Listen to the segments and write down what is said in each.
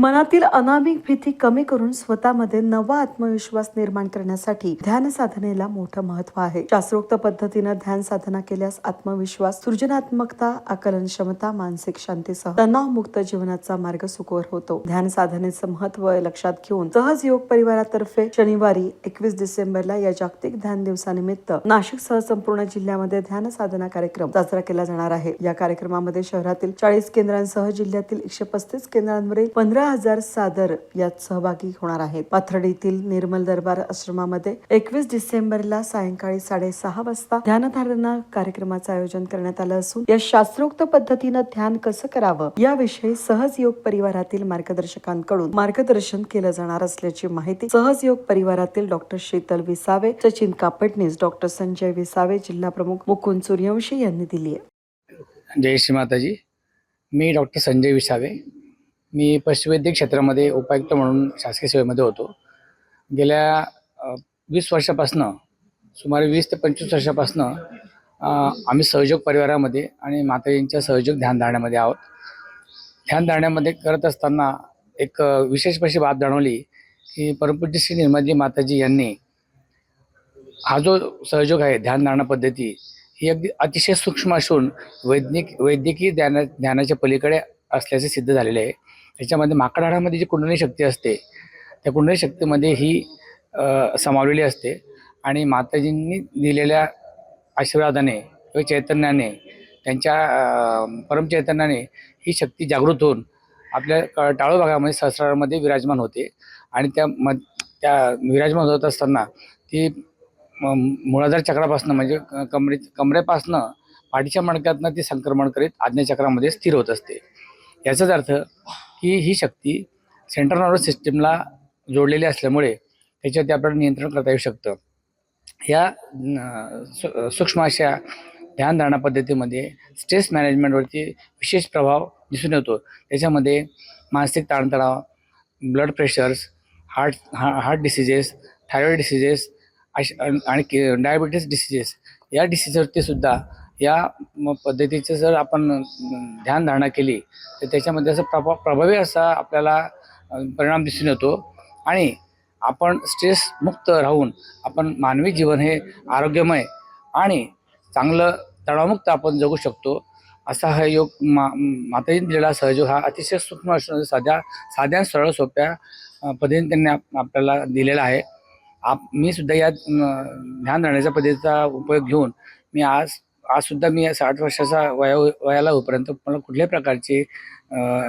मनातील अनामिक भीती कमी करून स्वतःमध्ये नवा आत्मविश्वास निर्माण करण्यासाठी ध्यान साधनेला मोठं महत्त्व आहे. शास्त्रोक्त पद्धतीनं ध्यान साधना केल्यास आत्मविश्वास सृजनात्मकता आकलन क्षमता मानसिक शांतीसह तणावमुक्त जीवनाचा मार्ग सुकोर होतो. ध्यान साधनेचं महत्त्व लक्षात घेऊन सहज योग परिवारातर्फे शनिवारी एकवीस डिसेंबरला या जागतिक ध्यान दिवसानिमित्त नाशिक सह संपूर्ण जिल्ह्यामध्ये ध्यान साधना कार्यक्रम साजरा केला जाणार आहे. या कार्यक्रमामध्ये शहरातील चाळीस केंद्रांसह जिल्ह्यातील एकशे पस्तीस केंद्रांवरील पंधरा हजार सादर यात सहभागी होणार आहेत पाथर्डीतील निर्मल दरबार आश्रमामध्ये एकवीस डिसेंबरला सायंकाळी साडेसहा वाजता ध्यानधारणा कार्यक्रमाचं आयोजन करण्यात आलं असून या शास्त्रोक्त पद्धतीनं ध्यान कसं करावं याविषयी सहज योग परिवारातील मार्गदर्शकांकडून मार्गदर्शन केलं जाणार असल्याची माहिती सहज योग परिवारातील डॉक्टर शीतल विसावे सचिन कापडणीस डॉक्टर संजय विसावे जिल्हा प्रमुख मुकुंद सूर्यवंशी यांनी दिली आहे. जय श्री माताजी. मी डॉक्टर संजय विसावे मी पशुवैद्यक क्षेत्रामध्ये उपायुक्त म्हणून शासकीय सेवेमध्ये होतो. गेल्या वीस वर्षापासनं सुमारे वीस ते पंचवीस वर्षापासनं आम्ही सहयोग परिवारामध्ये आणि माताजींच्या सहयोग ध्यानधारण्यामध्ये आहोत. ध्यानधारण्यामध्ये करत असताना एक विशेष अशी बाब जाणवली की परमपूज्य श्री निर्मलजी माताजी यांनी हा जो सहयोग आहे ध्यानधारणा पद्धती ही अगदी अतिशय सूक्ष्म असून वैज्ञिक वैद्यकीय ध्याना ध्यानाच्या पलीकडे असल्याचे सिद्ध झालेले आहे. त्याच्यामध्ये माकडाळामध्ये जी कुंडली शक्ती असते त्या कुंडली शक्तीमध्ये ही समावलेली असते. आणि माताजींनी दिलेल्या आशीर्वादाने किंवा चैतन्याने त्यांच्या परमचैतन्याने ही शक्ती जागृत होऊन आपल्या टाळू भागामध्ये सहस्रामध्ये विराजमान होते. आणि त्या म त्या विराजमान होत असताना ती म- चक्रापासनं म्हणजे कमरे कमरेपासनं पाठीच्या मणक्यातनं ती संक्रमण करीत आज्ञाचक्रामध्ये स्थिर होत असते. याचाच अर्थ की ही शक्ती सेंट्रल नर्वस सिस्टीमला जोडलेली असल्यामुळे त्याच्यावरती आपल्याला नियंत्रण करता येऊ शकतं. या सु सूक्ष्म अशा ध्यानधारणा पद्धतीमध्ये स्ट्रेस मॅनेजमेंटवरती विशेष प्रभाव दिसून येतो. त्याच्यामध्ये मानसिक ताणतणाव ब्लड प्रेशर्स हार्ट हा हार्ट डिसिजेस थायरॉइड डिसिजेस अश आणि डायबिटीस डिसिजेस या डिसिजवरती सुद्धा या म- पद्धतीचं जर आपण ध्यानधारणा केली तर त्याच्यामध्ये असं प्रभा प्रभावी असा आपल्याला परिणाम दिसून येतो. आणि आपण स्ट्रेसमुक्त राहून आपण मानवी जीवन हे आरोग्यमय आणि चांगलं तणावमुक्त आपण जगू शकतो असा हा योग मा माताजी दिलेला सहयोग हा अतिशय सूक्ष्म असून साध्या साध्या सरळ सोप्या पद्धतीने त्यांनी आपल्याला दिलेला आहे. आप मी सुद्धा या ध्यान राहण्याच्या पद्धतीचा उपयोग घेऊन मी आज आज सुद्धा मी साठ वर्षाचा वया वयाला होईपर्यंत मला कुठल्याही प्रकारचे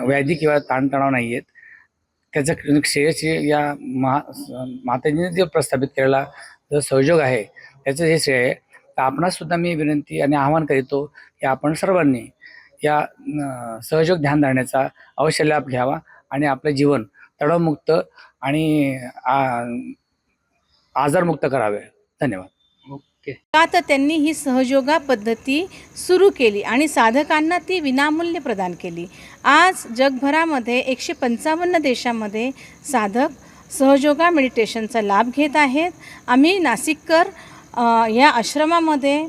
व्याधी किंवा ताणतणाव नाही आहेत त्याचं श्रेयश्री या महा माताजीने जे प्रस्थापित केलेला जो सहयोग आहे त्याचं हे श्रेय आहे. तर आपणाससुद्धा मी विनंती आणि आवाहन करीतो की आपण सर्वांनी या सहयोग ध्यान धरण्याचा अवश्य लाभ घ्यावा आणि आपलं जीवन तणावमुक्त आणि आ- आजारमुक्त करावे. धन्यवाद. का तर त्यांनी ही सहयोगा पद्धती सुरू केली आणि साधकांना ती विनामूल्य प्रदान केली. आज जगभरामध्ये एकशे पंचावन्न देशामध्ये साधक सहयोगा मेडिटेशनचा लाभ घेत आहेत. आम्ही नाशिककर या आश्रमामध्ये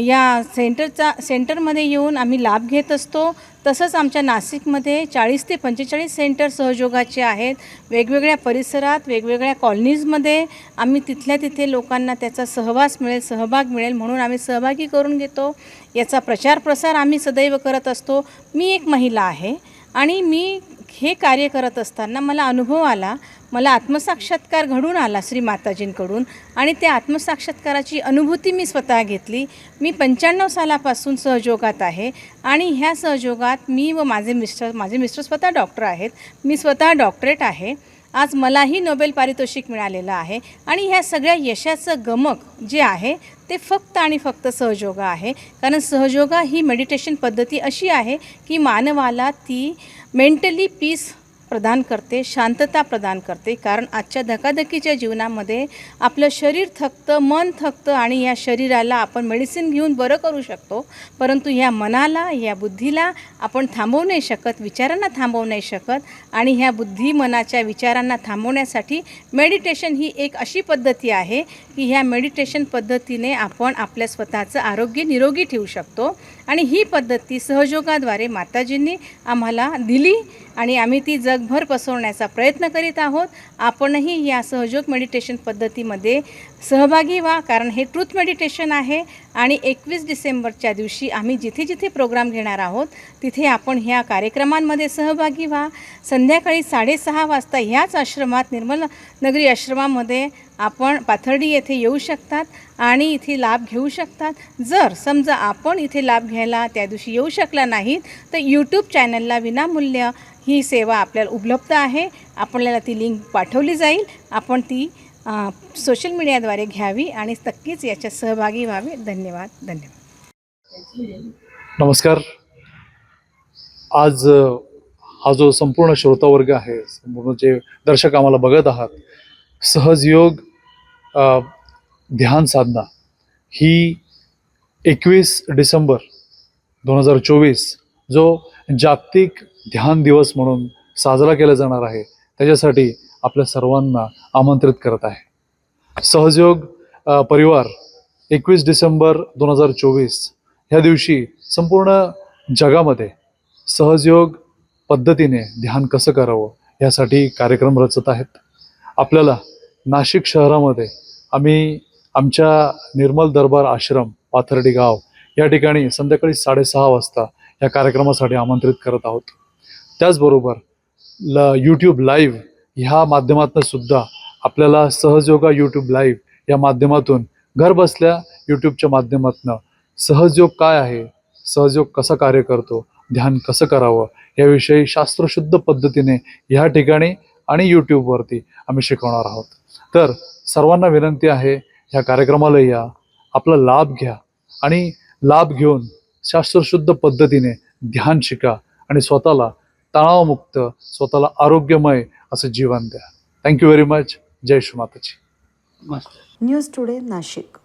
या सेंटरचा सेंटरमध्ये येऊन आम्ही लाभ घेत असतो. तसंच आमच्या नाशिकमध्ये चाळीस ते पंचेचाळीस सेंटर सहयोगाचे आहेत. वेगवेगळ्या परिसरात वेगवेगळ्या कॉलनीजमध्ये आम्ही तिथल्या तिथे लोकांना त्याचा सहवास मिळेल सहभाग मिळेल म्हणून आम्ही सहभागी करून घेतो. याचा प्रचार प्रसार आम्ही सदैव करत असतो. मी एक महिला आहे. आणि मी हे कार्य करत असताना मला अनुभव आला मला आत्मसाक्षात्कार घडून आला श्री माताजींकडून आणि त्या आत्मसाक्षात्काराची अनुभूती मी स्वतः घेतली. मी पंच्याण्णव सालापासून सहयोगात आहे आणि ह्या सहयोगात मी व माझे मिस्टर माझे मिस्टर स्वतः डॉक्टर आहेत. मी स्वतः डॉक्टरेट आहे. आज मलाही नोबेल पारितोषिक मिळालेलं आहे आणि ह्या सगळ्या यशाचं गमक जे आहे ते फक्त आणि फक्त सहयोगा आहे. कारण सहयोगा ही मेडिटेशन पद्धती अशी आहे की मानवाला ती मेंटली पीस प्रदान करते शांतता प्रदान करते. कारण आजच्या धकाधकीच्या जीवनामध्ये आपलं शरीर थकतं मन थकतं आणि या शरीराला आपण मेडिसिन घेऊन बरं करू शकतो. परंतु ह्या मनाला या बुद्धीला आपण थांबवू नाही शकत विचारांना थांबवू नाही शकत आणि ह्या बुद्धी मनाच्या विचारांना थांबवण्यासाठी मेडिटेशन ही एक अशी पद्धती आहे की ह्या मेडिटेशन पद्धतीने आपण आपल्या स्वतःचं आरोग्य निरोगी ठेवू शकतो. आणि ही पद्धती सहयोगाद्वारे माताजींनी आम्हाला दिली आणि आम्ही ती जग जगभर पसरवण्याचा प्रयत्न करीत आहोत. आपणही या सहयोग मेडिटेशन पद्धतीमध्ये सहभागी व्हा कारण हे ट्रूथ मेडिटेशन आहे आणि एकवीस डिसेंबरच्या दिवशी आम्ही जिथे जिथे प्रोग्राम घेणार आहोत तिथे आपण ह्या कार्यक्रमांमध्ये सहभागी व्हा. संध्याकाळी साडेसहा वाजता ह्याच आश्रमात निर्मल नगरी आश्रमामध्ये आपण पाथर्डी येथे येऊ शकतात आणि इथे लाभ घेऊ शकतात. जर समजा आपण इथे लाभ घ्यायला त्या दिवशी येऊ शकला नाहीत तर यूट्यूब चॅनलला विनामूल्य ही सेवा आपल्याला उपलब्ध आहे. आपल्याला ती लिंक पाठवली जाईल. आपण ती सोशल मीडियाद्वारे घ्यावी आणि नक्कीच याच्यात सहभागी व्हावे. धन्यवाद. धन्यवाद. नमस्कार. आज हा जो संपूर्ण श्रोतावर्ग आहे संपूर्ण जे दर्शक आम्हाला बघत आहात सहजयोग ध्यान साधना ही एकवीस डिसेंबर दोन हजार चोवीस जो जागतिक ध्यान दिवस म्हणून साजरा केला जाणार आहे त्याच्यासाठी आपल्या सर्वांना आमंत्रित करत आहे. सहजयोग परिवार एकवीस डिसेंबर दोन हजार चोवीस ह्या दिवशी संपूर्ण जगामध्ये सहजयोग पद्धतीने ध्यान कसं करावं यासाठी कार्यक्रम रचत आहेत. आपल्याला नाशिक शहरामध्ये आम्ही आमच्या निर्मल दरबार आश्रम पाथर्डी गाव या ठिकाणी संध्याकाळी साडेसहा वाजता या कार्यक्रमासाठी आमंत्रित करत आहोत. त्याचबरोबर ल यूट्यूब लाईव्ह ह्या माध्यमातून सुद्धा आपल्याला सहजयोगा यूट्यूब लाईव्ह या माध्यमातून घर बसल्या यूट्यूबच्या माध्यमातून सहजयोग काय आहे सहजयोग कसा कार्य करतो ध्यान कसं करावं याविषयी शास्त्रशुद्ध पद्धतीने ह्या ठिकाणी आणि यूट्यूबवरती आम्ही शिकवणार आहोत. तर सर्वांना विनंती आहे ह्या कार्यक्रमाला या आपला लाभ घ्या आणि लाभ घेऊन शास्त्रशुद्ध पद्धतीने ध्यान शिका आणि स्वतःला तणावमुक्त स्वतःला आरोग्यमय असं जीवन द्या. थँक्यू व्हेरी मच जय श्री माताजी. News today Nashik.